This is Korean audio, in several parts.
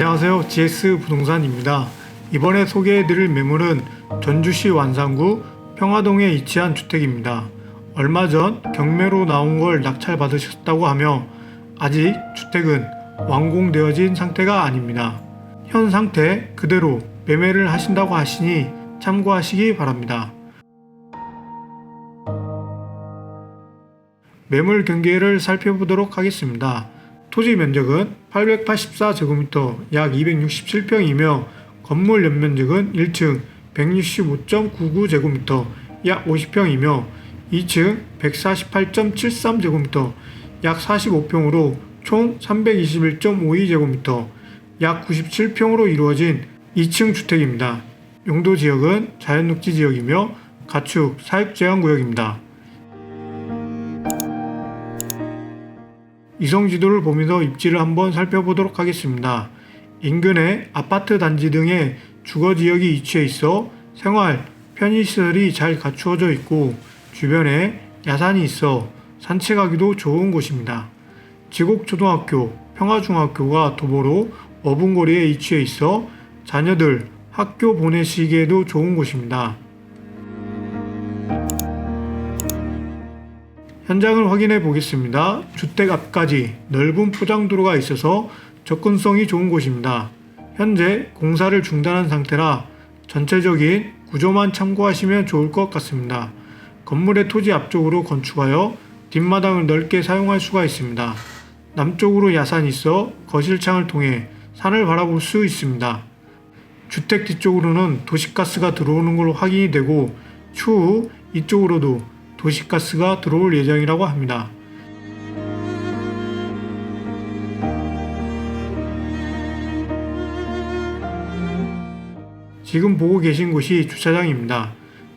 안녕하세요. GS 부동산입니다. 이번에 소개해드릴 매물은 전주시 완산구 평화동에 위치한 주택입니다. 얼마 전 경매로 나온 걸 낙찰받으셨다고 하며 아직 주택은 완공되어진 상태가 아닙니다. 현 상태 그대로 매매를 하신다고 하시니 참고하시기 바랍니다. 매물 경계를 살펴보도록 하겠습니다. 토지 면적은 884제곱미터 약 267평이며 건물 연면적은 1층 165.99제곱미터 약 50평이며 2층 148.73제곱미터 약 45평으로 총 321.52제곱미터 약 97평으로 이루어진 2층 주택입니다. 용도 지역은 자연녹지 지역이며 가축 사육제한 구역입니다. 이성 지도를 보면서 입지를 한번 살펴보도록 하겠습니다. 인근에 아파트 단지 등의 주거 지역이 위치해 있어 생활, 편의시설이 잘 갖추어져 있고 주변에 야산이 있어 산책하기도 좋은 곳입니다. 지곡초등학교, 평화중학교가 도보로 5분 거리에 위치해 있어 자녀들 학교 보내시기에도 좋은 곳입니다. 현장을 확인해 보겠습니다. 주택 앞까지 넓은 포장도로가 있어서 접근성이 좋은 곳입니다. 현재 공사를 중단한 상태라 전체적인 구조만 참고하시면 좋을 것 같습니다. 건물의 토지 앞쪽으로 건축하여 뒷마당을 넓게 사용할 수가 있습니다. 남쪽으로 야산이 있어 거실창을 통해 산을 바라볼 수 있습니다. 주택 뒤쪽으로는 도시가스가 들어오는 걸로 확인이 되고 추후 이쪽으로도 도시가스가 들어올 예정이라고 합니다. 지금 보고 계신 곳이 주차장입니다.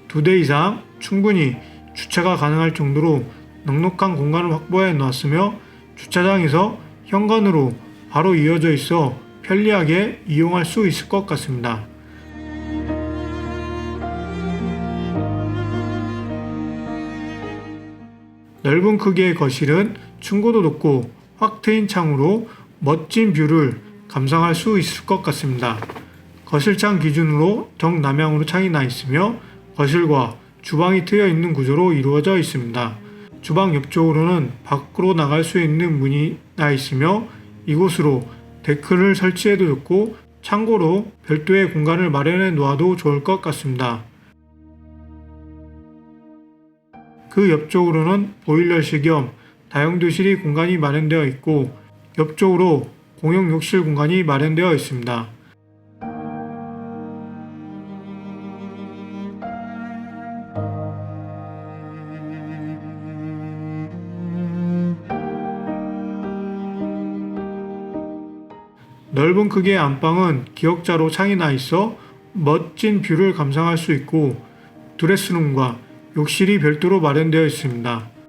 두 대 이상 충분히 주차가 가능할 정도로 넉넉한 공간을 확보해 놓았으며 주차장에서 현관으로 바로 이어져 있어 편리하게 이용할 수 있을 것 같습니다. 넓은 크기의 거실은 층고도 높고 확 트인 창으로 멋진 뷰를 감상할 수 있을 것 같습니다. 거실창 기준으로 정남향으로 창이 나 있으며 거실과 주방이 트여 있는 구조로 이루어져 있습니다. 주방 옆쪽으로는 밖으로 나갈 수 있는 문이 나 있으며 이곳으로 데크를 설치해도 좋고 창고로 별도의 공간을 마련해 놓아도 좋을 것 같습니다. 그 옆쪽으로는 보일러실 겸 다용도실이 공간이 마련되어 있고 옆쪽으로 공용 욕실 공간이 마련되어 있습니다. 넓은 크기의 안방은 기역자로 창이 나 있어 멋진 뷰를 감상할 수 있고 드레스룸과 욕실이 별도로 마련되어 있습니다.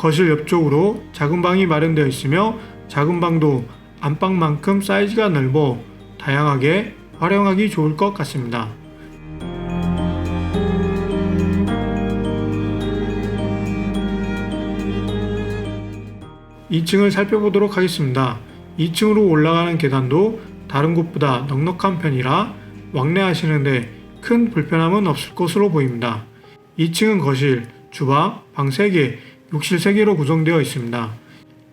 거실 옆쪽으로 작은 방이 마련되어 있으며 작은 방도 안방만큼 사이즈가 넓어 다양하게 활용하기 좋을 것 같습니다. 2층을 살펴보도록 하겠습니다. 2층으로 올라가는 계단도 다른 곳보다 넉넉한 편이라 왕래하시는데 큰 불편함은 없을 것으로 보입니다. 2층은 거실, 주방, 방 3개, 욕실 3개로 구성되어 있습니다.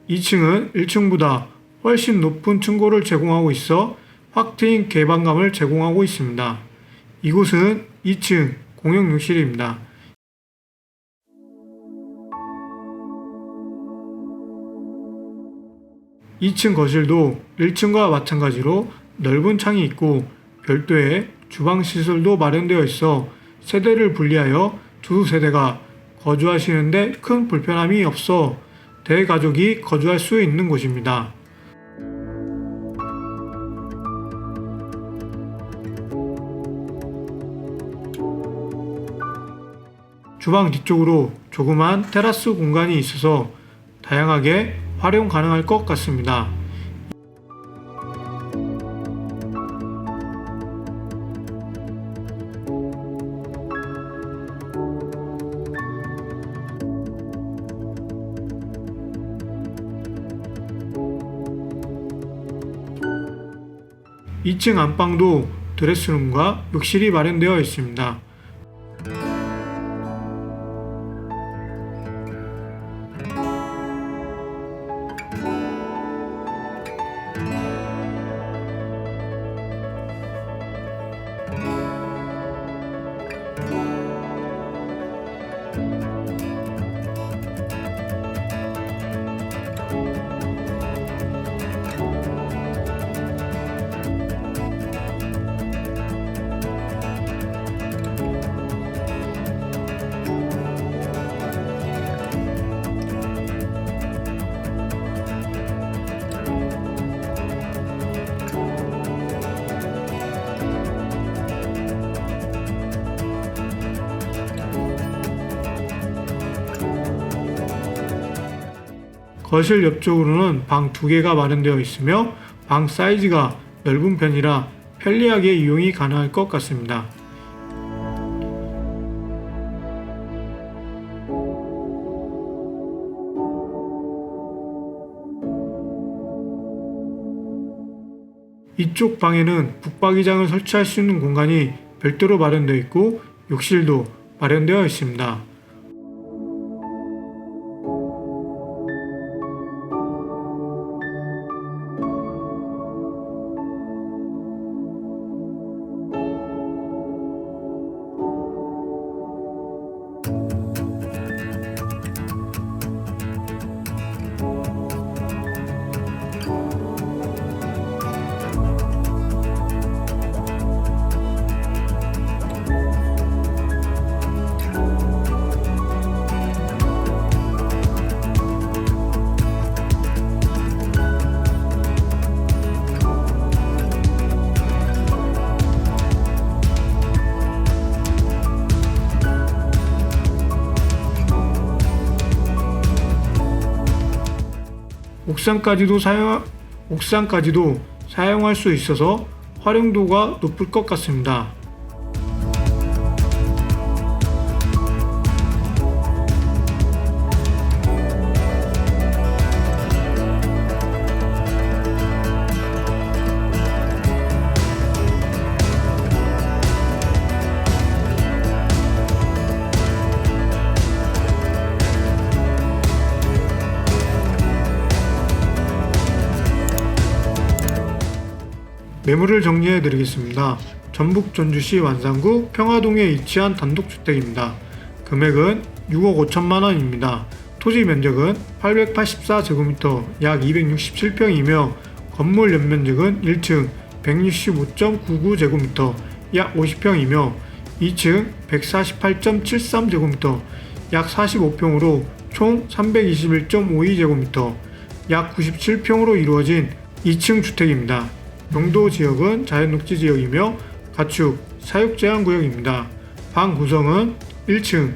2층은 1층보다 훨씬 높은 층고를 제공하고 있어 확 트인 개방감을 제공하고 있습니다. 이곳은 2층 공용 욕실입니다. 2층 거실도 1층과 마찬가지로 넓은 창이 있고 별도의 주방 시설도 마련되어 있어 세대를 분리하여 두 세대가 거주하시는데 큰 불편함이 없어 대가족이 거주할 수 있는 곳입니다. 주방 뒤쪽으로 조그만 테라스 공간이 있어서 다양하게 활용 가능할 것 같습니다. (2층) 안방도 드레스룸과 욕실이 마련되어 있습니다. 거실 옆쪽으로는 방 두 개가 마련되어 있으며 방 사이즈가 넓은 편이라 편리하게 이용이 가능할 것 같습니다. 이쪽 방에는 북박이장을 설치할 수 있는 공간이 별도로 마련되어 있고 욕실도 마련되어 있습니다. 옥상까지도 사용 옥상까지도 사용할 수 있어서 활용도가 높을 것 같습니다. 매물을 정리해 드리겠습니다. 전북 전주시 완산구 평화동에 위치한 단독주택입니다. 금액은 6억 5천만 원입니다. 토지 면적은 884제곱미터 약 267평이며 건물 연면적은 1층 165.99제곱미터 약 50평이며 2층 148.73제곱미터 약 45평으로 총 321.52제곱미터 약 97평으로 이루어진 2층 주택입니다. 용도 지역은 자연 녹지 지역이며 가축 사육 제한 구역입니다. 방 구성은 1층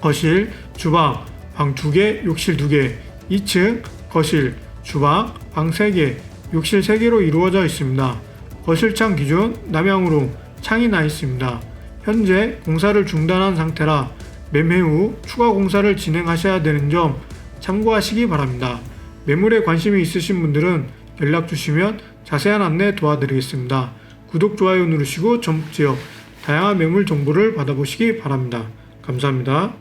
거실, 주방, 방 2개, 욕실 2개, 2층 거실, 주방, 방 3개, 욕실 3개로 이루어져 있습니다. 거실창 기준 남향으로 창이 나 있습니다. 현재 공사를 중단한 상태라 매매 후 추가 공사를 진행하셔야 되는 점 참고하시기 바랍니다. 매물에 관심이 있으신 분들은 연락 주시면 자세한 안내 도와드리겠습니다. 구독, 좋아요 누르시고 전북 지역 다양한 매물 정보를 받아보시기 바랍니다. 감사합니다.